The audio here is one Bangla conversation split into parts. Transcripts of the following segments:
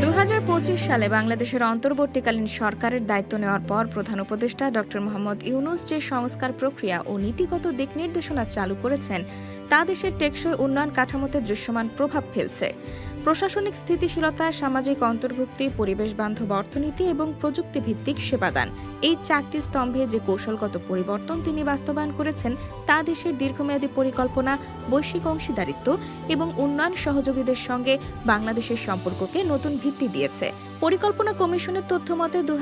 দু সালে বাংলাদেশের অন্তর্বর্তীকালীন সরকারের দায়িত্ব নেওয়ার পর প্রধান উপদেষ্টা ড. মোহাম্মদ ইউনুস যে সংস্কার প্রক্রিয়া ও নীতিগত দিক নির্দেশনা চালু করেছেন, তা দেশের টেকসই উন্নয়ন কাঠামোতে দৃশ্যমান প্রভাব ফেলছে। প্রশাসনিক স্থিতিশীলতা, সামাজিক অন্তর্ভুক্তি পরিবেশ বান্ধব অর্থনীতি এবং প্রযুক্তি ভিত্তিক সেবাদান এই চারটি স্তম্ভে যে কৌশলগত পরিবর্তন তিনি বাস্তবায়ন করেছেন, তা দেশের দীর্ঘমেয়াদী পরিকল্পনা, বৈশ্বিক অংশীদারিত্ব এবং উন্নয়ন সহযোগীদের সঙ্গে বাংলাদেশের সম্পর্ককে নতুন ভিত্তি দিয়েছে। পরিকল্পনা কমিশনের তথ্য মতে দু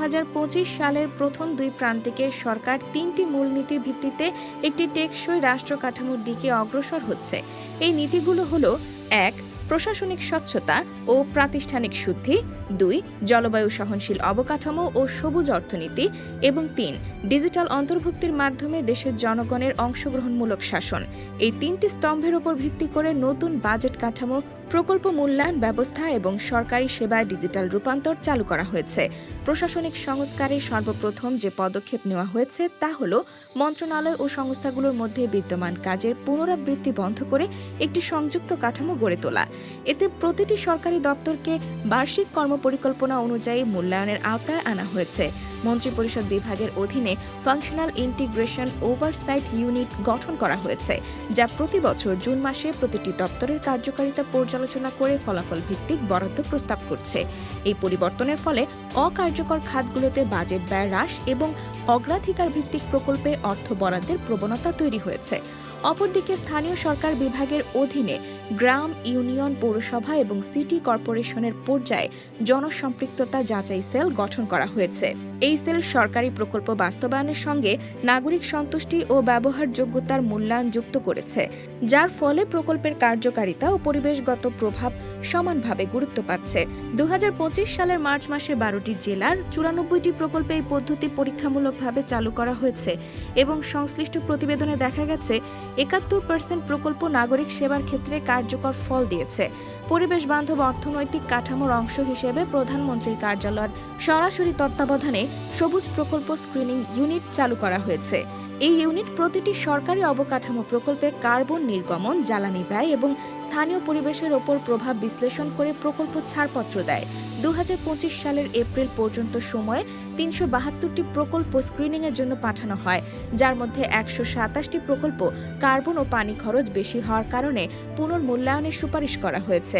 সালের প্রথম দুই প্রান্তিকে সরকার তিনটি মূলনীতির ভিত্তিতে একটি টেকসই রাষ্ট্র কাঠামোর দিকে অগ্রসর হচ্ছে। এই নীতিগুলো হলো, এক, প্রশাসনিক স্বচ্ছতা ও প্রাতিষ্ঠানিক শুদ্ধি, দুই, জলবায়ু সহনশীল অবকাঠামো ও সবুজ অর্থনীতি, এবং তিন, ডিজিটাল অন্তর্ভুক্তির মাধ্যমে দেশের জনগণের অংশগ্রহণমূলক শাসন। এই তিনটি স্তম্ভের উপর ভিত্তি করে নতুন বাজেট কাঠামো প্রকল্প মূল্যায়ন ব্যবস্থা এবং সরকারি সেবায় ডিজিটাল রূপান্তর চালু করা হয়েছে। প্রশাসনিক সংস্কারে সর্বপ্রথম যে পদক্ষেপ নেওয়া হয়েছে তা হল, মন্ত্রণালয় ও সংস্থাগুলোর মধ্যে বিদ্যমান কাজের পুনরাবৃত্তি বন্ধ করে একটি সংযুক্ত কাঠামো গড়ে তোলা। এতে প্রতিটি সরকারি দপ্তরকে বার্ষিক কর্মপরিকল্পনা অনুযায়ী মূল্যায়নের আওতায় আনা হয়েছে। মন্ত্রিপরিষদ বিভাগের অধীনে ফাংশনাল ইন্টিগ্রেশন ওভারসাইট ইউনিট গঠন করা হয়েছে, যা প্রতি বছর জুন মাসে প্রতিটি দপ্তরের কার্যকারিতা পর্যালোচনা করে ফলাফল ভিত্তিক বরাদ্দ প্রস্তাব করছে। এই পরিবর্তনের ফলে অকার্যকর খাতগুলোতে বাজেট ব্যয় হ্রাস এবং অগ্রাধিকার ভিত্তিক প্রকল্পে অর্থ বরাদ্দের প্রবণতা তৈরি হয়েছে। অপরদিকে স্থানীয় সরকার বিভাগের অধীনে গ্রাম, ইউনিয়ন, পৌরসভা এবং সিটি কর্পোরেশনের পর্যায়ে জনসম্পৃক্ততা যাচাই সেল গঠন করা হয়েছে। এই সেল সরকারি প্রকল্প বাস্তবায়নের সঙ্গে নাগরিক সন্তুষ্টি ও ব্যবহারযোগ্যতার মূল্যায়ন যুক্ত করেছে, যার ফলে প্রকল্পের কার্যকারিতা ও পরিবেশগত প্রভাব সমানভাবে গুরুত্ব পাচ্ছে। দু হাজার পঁচিশ সালের মার্চ মাসে বারোটি জেলার চুরানব্বইটি প্রকল্পে এই পদ্ধতি পরীক্ষামূলকভাবে চালু করা হয়েছে এবং সংশ্লিষ্ট প্রতিবেদনে দেখা গেছে, একাত্তর পার্সেন্ট প্রকল্প নাগরিক সেবার ক্ষেত্রে কার্যকর ফল দিয়েছে। পরিবেশ বান্ধব অর্থনৈতিক কাঠামোর অংশ হিসেবে প্রধানমন্ত্রীর কার্যালয়ের সরাসরি তত্ত্বাবধানে সবুজ প্রকল্প স্ক্রিনিং ইউনিট চালু করা হয়েছে। এই ইউনিট প্রতিটি সরকারি অবকাঠামো প্রকল্পে কার্বন নির্গমন, জ্বালানি ব্যয় এবং স্থানীয় পরিবেশের ওপর প্রভাব বিশ্লেষণ করে প্রকল্প ছাড়পত্র দেয়। দু হাজার পঁচিশ সালের এপ্রিল পর্যন্ত সময়ে তিনশো বাহাত্তরটি প্রকল্প স্ক্রিনিংয়ের জন্য পাঠানো হয়, যার মধ্যে একশো সাতাশটি প্রকল্প কার্বন ও পানি খরচ বেশি হওয়ার কারণে পুনর্মূল্যায়নের সুপারিশ করা হয়েছে।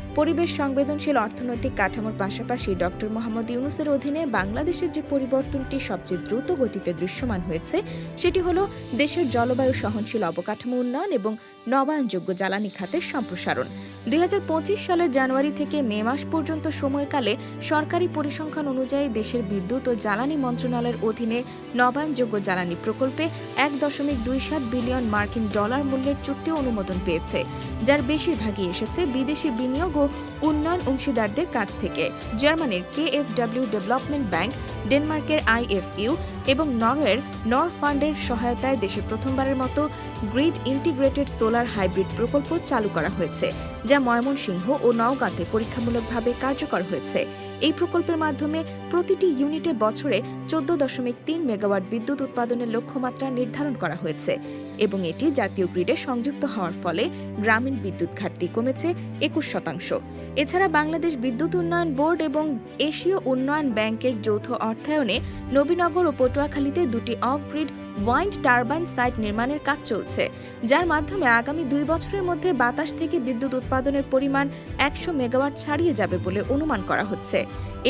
পরিবেশ সংবেদনশীল অর্থনৈতিক কাঠামোর পাশাপাশি ডক্টর মোহাম্মদ ইউনুসের অধীনে বাংলাদেশের যে পরিবর্তনটি সবচেয়ে দ্রুত গতিতে দৃশ্যমান হয়েছে, সেটি হল দেশের জলবায়ু সহনশীল অবকাঠামো উন্নয়ন এবং নবায়নযোগ্য জ্বালানি খাতের সম্প্রসারণ। দুই সালের জানুয়ারি থেকে মে মাস পর্যন্ত সময়কালে সরকারি পরিসংখ্যান অনুযায়ী দেশের বিদ্যুৎ ও জ্বালানি মন্ত্রণালয়ের অধীনে নবায়নযোগ্য জ্বালানি প্রকল্পে এক দশমিক দুই সাত বিলিয়ন মার্কিন ডলার মূল্যের চুক্তি অনুমোদন পেয়েছে, যার বেশিরভাগই এসেছে বিদেশি বিনিয়োগ ও উন্নয়ন অংশীদারদের কাছ থেকে, জার্মানির K F KFW development bank, ডেনমার্কের আইএফইউ এবং নরওয়ের নর ফান্ডের সহায়তায় দেশে প্রথমবারের মতো গ্রিড ইন্টিগ্রেটেড সোলার হাইব্রিড প্রকল্প চালু করা হয়েছে, যা ময়মনসিংহ ও নওগাঁতে পরীক্ষামূলকভাবে কার্যকর হয়েছে। এই প্রকল্পের মাধ্যমে প্রতিটি ইউনিটে বছরে চোদ্দ দশমিক তিন মেগাওয়াট বিদ্যুৎ উৎপাদনের লক্ষ্যমাত্রা নির্ধারণ করা হয়েছে এবং এটি জাতীয় গ্রিডে সংযুক্ত হওয়ার ফলে গ্রামীণ বিদ্যুৎ ঘাটতি কমেছে একুশ শতাংশ। এছাড়া বাংলাদেশ বিদ্যুৎ উন্নয়ন বোর্ড এবং এশীয় উন্নয়ন ব্যাংকের যৌথ অর্থায়নে নবীনগর ও পটুয়াখালীতে দুটি off grid wind turbine site নির্মাণের কাজ চলছে, যার মাধ্যমে আগামী দুই বছরের মধ্যে বাতাস থেকে বিদ্যুৎ উৎপাদনের পরিমাণ একশো মেগাওয়াট ছাড়িয়ে যাবে বলে অনুমান করা হচ্ছে।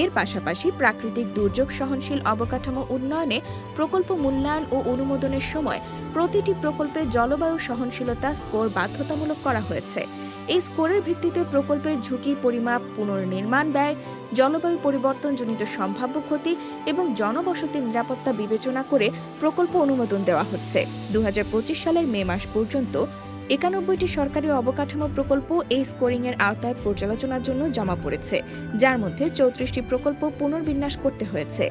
এর পাশাপাশি প্রাকৃতিক দুর্যোগ সহনশীল অবকাঠামো উন্নয়নে প্রকল্প মূল্যায়ন ও অনুমোদনের সময় প্রতিটি প্রকল্পে জলবায়ু সহনশীলতা স্কোর বাধ্যতামূলক করা হয়েছে। এই স্কোরের ভিত্তিতে প্রকল্পের ঝুঁকি, পরিমাপ, পুনর্নির্মাণ ব্যয় জলবায়ু পরিবর্তনজনিত সম্ভাব্য ক্ষতি এবং জনবসতির নিরাপত্তা বিবেচনা করে প্রকল্প অনুমোদন দেওয়া হচ্ছে। দু হাজার পঁচিশ সালের মে মাস পর্যন্ত একানব্বইটি সরকারি অবকাঠামো প্রকল্প এই স্কোরিংয়ের আওতায় পর্যালোচনার জন্য জমা পড়েছে, যার মধ্যে চৌত্রিশটি প্রকল্প পুনর্বিন্যাস করতে হয়েছে।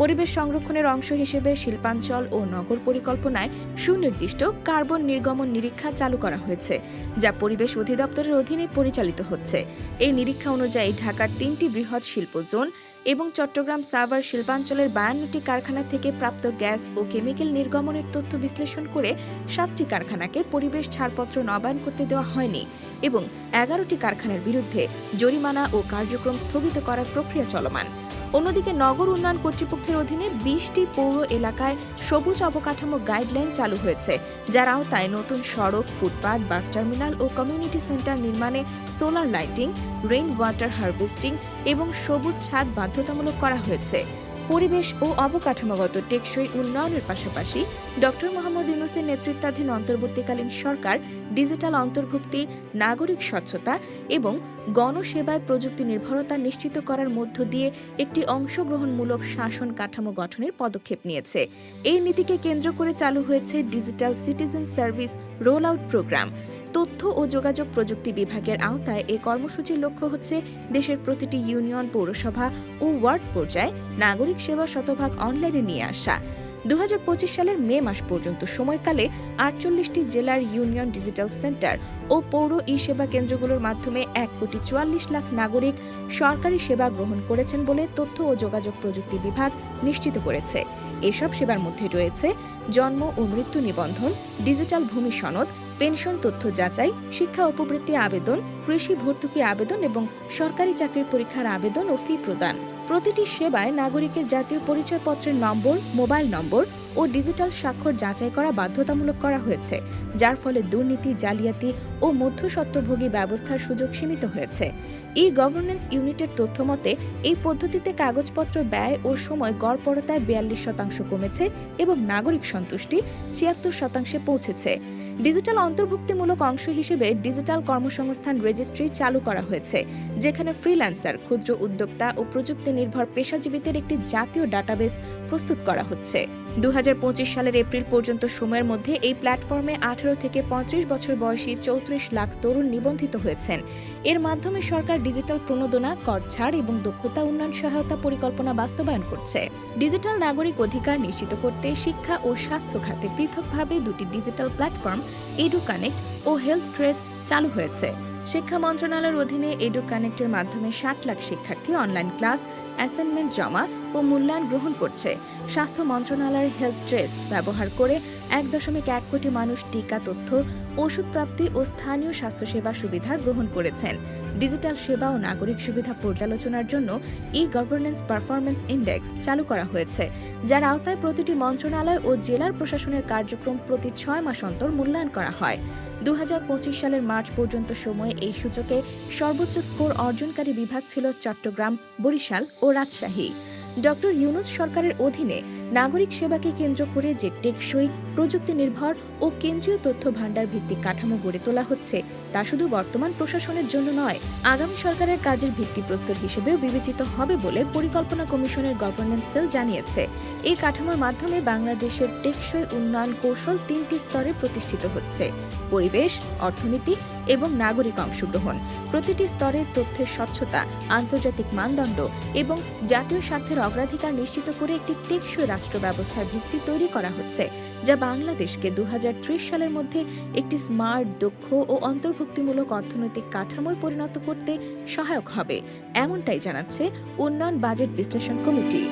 পরিবেশ সংরক্ষণের অংশ হিসেবে শিল্পাঞ্চল ও নগর পরিকল্পনায় সুনির্দিষ্ট কার্বন নির্গমন নিরীক্ষা চালু করা হয়েছে, যা পরিবেশ অধিদপ্তরের অধীনে পরিচালিত হচ্ছে। এই নিরীক্ষা অনুযায়ী ঢাকার তিনটি বৃহৎ শিল্প জোন এবং চট্টগ্রাম সাভার শিল্পাঞ্চলের বায়ান্নটি কারখানা থেকে প্রাপ্ত গ্যাস ও কেমিক্যাল নির্গমনের তথ্য বিশ্লেষণ করে সাতটি কারখানাকে পরিবেশ ছাড়পত্র নবায়ন করতে দেওয়া হয়নি এবং এগারোটি কারখানার বিরুদ্ধে জরিমানা ও কার্যক্রম স্থগিত করার প্রক্রিয়া চলমান। অন্যদিকে নগর উন্নয়ন কর্তৃপক্ষের অধীনে বিশটি পৌর এলাকায় সবুজ অবকাঠামো গাইডলাইন চালু হয়েছে, যার আওতায় নতুন সড়ক, ফুটপাত, বাস টার্মিনাল ও কমিউনিটি সেন্টার নির্মাণে solar lighting rain water harvesting এবং সবুজ ছাদ বাধ্যতামূলক করা হয়েছে। পরিবেশ ও অবকাঠামোগত টেকসই উন্নয়নের পাশাপাশি ডক্টর মোহাম্মদ ইউনুসের নেতৃত্বাধীন অন্তর্বর্তীকালীন সরকার, ডিজিটাল অন্তর্ভুক্তি, নাগরিক স্বচ্ছতা এবং গণসেবায় প্রযুক্তি নির্ভরতা নিশ্চিত করার মধ্য দিয়ে একটি অংশগ্রহণমূলক শাসন কাঠামো গঠনের পদক্ষেপ নিয়েছে। এই নীতিকে কেন্দ্র করে চালু হয়েছে digital citizen service roll out programme. তথ্য ও যোগাযোগ প্রযুক্তি বিভাগের আওতায় এ কর্মসূচির লক্ষ্য হচ্ছে দেশের প্রতিটি ইউনিয়ন পৌরসভা ও ওয়ার্ড পর্যায়ে নাগরিক সেবা শতভাগ অনলাইনে নিয়ে আসা। দুহাজার পঁচিশ সালের মে মাস পর্যন্ত সময়কালে আটচল্লিশটি জেলার ইউনিয়ন ডিজিটাল সেন্টার ও পৌর ই সেবা কেন্দ্রগুলোর মাধ্যমে এক কোটি চুয়াল্লিশ লাখ নাগরিক সরকারি সেবা গ্রহণ করেছেন বলে তথ্য ও যোগাযোগ প্রযুক্তি বিভাগ নিশ্চিত করেছে। এসব সেবার মধ্যে রয়েছে জন্ম ও মৃত্যু নিবন্ধন, ডিজিটাল ভূমি সনদ পেনশন তথ্য যাচাই, শিক্ষা উপবৃত্তি আবেদন, কৃষি ভর্তুকি আবেদন এবং সরকারি চাকরির পরীক্ষার আবেদন ও ফি প্রদান। প্রতিটি সেবায় নাগরিকের জাতীয় পরিচয়পত্রের নম্বর, মোবাইল নম্বর ও ডিজিটাল স্বাক্ষর যাচাই করা বাধ্যতামূলক করা হয়েছে, যার ফলে দুর্নীতি, জালিয়াতি ও মধ্যস্বত্বভোগী ব্যবস্থার সুযোগ সীমিত হয়েছে। ই গভর্নেন্স ইউনিটের তথ্য মতে, এই পদ্ধতিতে কাগজপত্র ব্যয় ও সময় গড়পড়তায় বিয়াল্লিশ শতাংশ কমেছে এবং নাগরিক সন্তুষ্টি ছিয়াত্তর শতাংশে পৌঁছেছে। ডিজিটাল অন্তর্ভুক্তিমূলক অংশ হিসেবে ডিজিটাল কর্মসংস্থান রেজিস্ট্রি চালু করা হয়েছে, যেখানে ফ্রিল্যান্সার, ক্ষুদ্র উদ্যোক্তা ও প্রযুক্তি নির্ভর পেশাজীবীদের একটি জাতীয় ডাটাবেস প্রস্তুত করা হচ্ছে। দুহাজার পঁচিশ সালের এপ্রিল পর্যন্ত সময়ের মধ্যে এই প্ল্যাটফর্মে আঠারো থেকে পঁয়ত্রিশ বছর বয়সী চৌত্রিশ লাখ তরুণ নিবন্ধিত হয়েছেন। এর মাধ্যমে সরকার ডিজিটাল প্রণোদনা, কর ছাড় এবং দক্ষতা উন্নয়ন সহায়তা পরিকল্পনা বাস্তবায়ন করছে। ডিজিটাল নাগরিক অধিকার নিশ্চিত করতে শিক্ষা ও স্বাস্থ্য খাতে পৃথকভাবে দুটি ডিজিটাল প্ল্যাটফর্ম এডু কানেক্ট ও হেলথ ট্রেস চালু হয়েছে। শিক্ষা মন্ত্রণালয়ের অধীনে এডু কানেক্টের মাধ্যমে ষাট লাখ শিক্ষার্থী অনলাইন ক্লাস অ্যাসাইনমেন্ট জমা ও মূল্যায়ন গ্রহণ করছে। স্বাস্থ্য মন্ত্রণালয়ের হেলথ ট্রেস ব্যবহার করে এক দশমিক এক কোটি মানুষ টিকা, তথ্য, ওষুধ প্রাপ্তি ও স্থানীয় স্বাস্থ্যসেবা সুবিধা গ্রহণ করেছেন। ডিজিটাল সেবা ও নাগরিক সুবিধা পর্যালোচনার জন্য ই গভর্নেন্স পারফরমেন্স ইন্ডেক্স চালু করা হয়েছে, যার আওতায় প্রতিটি মন্ত্রণালয় ও জেলার প্রশাসনের কার্যক্রম প্রতি ছয় মাস অন্তর মূল্যায়ন করা হয়। দু হাজার পঁচিশ সালের মার্চ পর্যন্ত সময়ে এই সূচকে সর্বোচ্চ স্কোর অর্জনকারী বিভাগ ছিল চট্টগ্রাম, বরিশাল ও রাজশাহী। ডক্টর ইউনুস সরকারের অধীনে নাগরিক সেবাকে কেন্দ্র করে যে টেকসই প্রযুক্তি নির্ভর ও কেন্দ্রীয় তথ্য ভাণ্ডার ভিত্তিক কাঠামো গড়ে তোলা হচ্ছে, তা শুধু বর্তমান প্রশাসনের জন্য নয়, আগামী সরকারের কাজের ভিত্তি ভিত্তিপ্রস্তর হিসেবেও বিবেচিত হবে বলে পরিকল্পনা কমিশনের গভর্নেন্স সেল জানিয়েছে। এই কাঠামোর মাধ্যমে বাংলাদেশের টেকসই উন্নয়ন কৌশল তিনটি স্তরে প্রতিষ্ঠিত হচ্ছে, পরিবেশ, অর্থনীতি এবং নাগরিক অংশগ্রহণ। প্রতিটি স্তরের তথ্যের স্বচ্ছতা, আন্তর্জাতিক মানদণ্ড এবং জাতীয় স্বার্থের অগ্রাধিকার নিশ্চিত করে একটি টেকসই রাষ্ট্র ব্যবস্থার ভিত্তি তৈরি করা হচ্ছে, যা বাংলাদেশকে দু হাজার ত্রিশ সালের মধ্যে একটি স্মার্ট, দক্ষ ও অন্তর্ভুক্তিমূলক অর্থনৈতিক কাঠামোয় পরিণত করতে সহায়ক হবে, এমনটাই জানাচ্ছে উন্নয়ন বাজেট বিশ্লেষণ কমিটি।